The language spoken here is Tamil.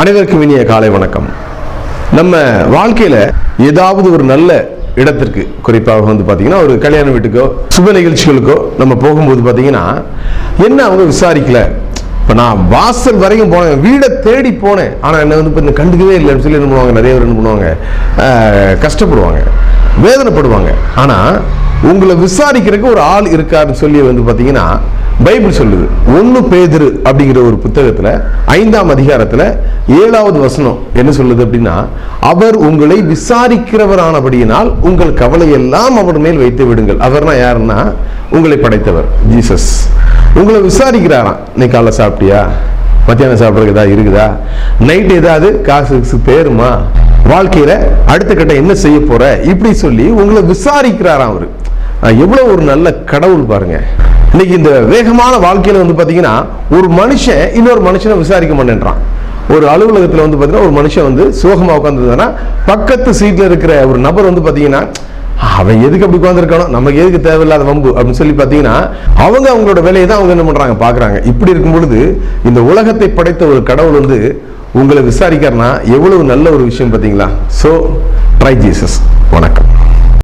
அனைவருக்கும் இனிய காலை வணக்கம். நம்ம வாழ்க்கையில ஏதாவது ஒரு நல்ல இடத்திற்கு குறிப்பாக வந்து பார்த்தீங்கன்னா ஒரு கல்யாண வீட்டுக்கோ சுப நிகழ்ச்சிகளுக்கோ நம்ம போகும்போது பார்த்தீங்கன்னா என்ன அவங்க விசாரிக்கல? இப்போ நான் வாசல் வரைக்கும் போனேன் வீடை தேடி போனேன். ஆனால் என்ன வந்து இப்போ இந்த கண்டுக்கவே இல்லைன்னு சொல்லி என்ன பண்ணுவாங்க? நிறைய பேர் என்ன பண்ணுவாங்க? கஷ்டப்படுவாங்க வேதனைப்படுவாங்க. ஆனால் உங்களை விசாரிக்கிறதுக்கு ஒரு ஆள் இருக்காருன்னு சொல்லி வந்து பார்த்தீங்கன்னா பைபிள் சொல்லுது. ஒன்று பேதிரு அப்படிங்கிற ஒரு புத்தகத்தில் ஐந்தாம் அதிகாரத்தில் ஏழாவது வசனம் என்ன சொல்லுது அப்படின்னா அவர் உங்களை விசாரிக்கிறவரானபடியினால் உங்கள் கவலையெல்லாம் அவர் மேல் வைத்து விடுங்கள். அவர்னா யாருன்னா? உங்களை படைத்தவர் ஜீசஸ். உங்களை விசாரிக்கிறாராம். நீ காலைல சாப்பிட்டியா? மத்தியானம் சாப்பிட்றதுக்கு ஏதாவது இருக்குதா? நைட் ஏதாவது காசு தேருமா வாழ்க்கையில அடுத்த கட்டம் என்ன செய்ய போற? இப்படி சொல்லி உங்களை விசாரிக்கிறாராம் அவரு. எவ்வளோ ஒரு நல்ல கடவுள் பாருங்க. இன்னைக்கு இந்த வேகமான வாழ்க்கையில் வந்து பார்த்தீங்கன்னா ஒரு மனுஷன் இன்னொரு மனுஷனை விசாரிக்க மாட்டேன்றான். ஒரு அலுவலகத்தில் வந்து பார்த்தீங்கன்னா ஒரு மனுஷன் வந்து சோகமாக உட்காந்துருந்தான்னா பக்கத்து சீட்டில் இருக்கிற ஒரு நபர் வந்து பார்த்தீங்கன்னா அவன் எதுக்கு அப்படி உட்காந்துருக்கானோ நமக்கு எதுக்கு தேவையில்லாத வம்பு? அப்படின்னு சொல்லி பார்த்தீங்கன்னா அவங்க அவங்களோட வேலையை தான் அவங்க என்ன பண்ணுறாங்க பார்க்குறாங்க இப்படி இருக்கும் பொழுது இந்த உலகத்தை படைத்த ஒரு கடவுள் வந்து உங்களை விசாரிக்கிறனா எவ்வளவு நல்ல ஒரு விஷயம் பார்த்தீங்களா ஸோ ட்ரை ஜீசஸ் வணக்கம்.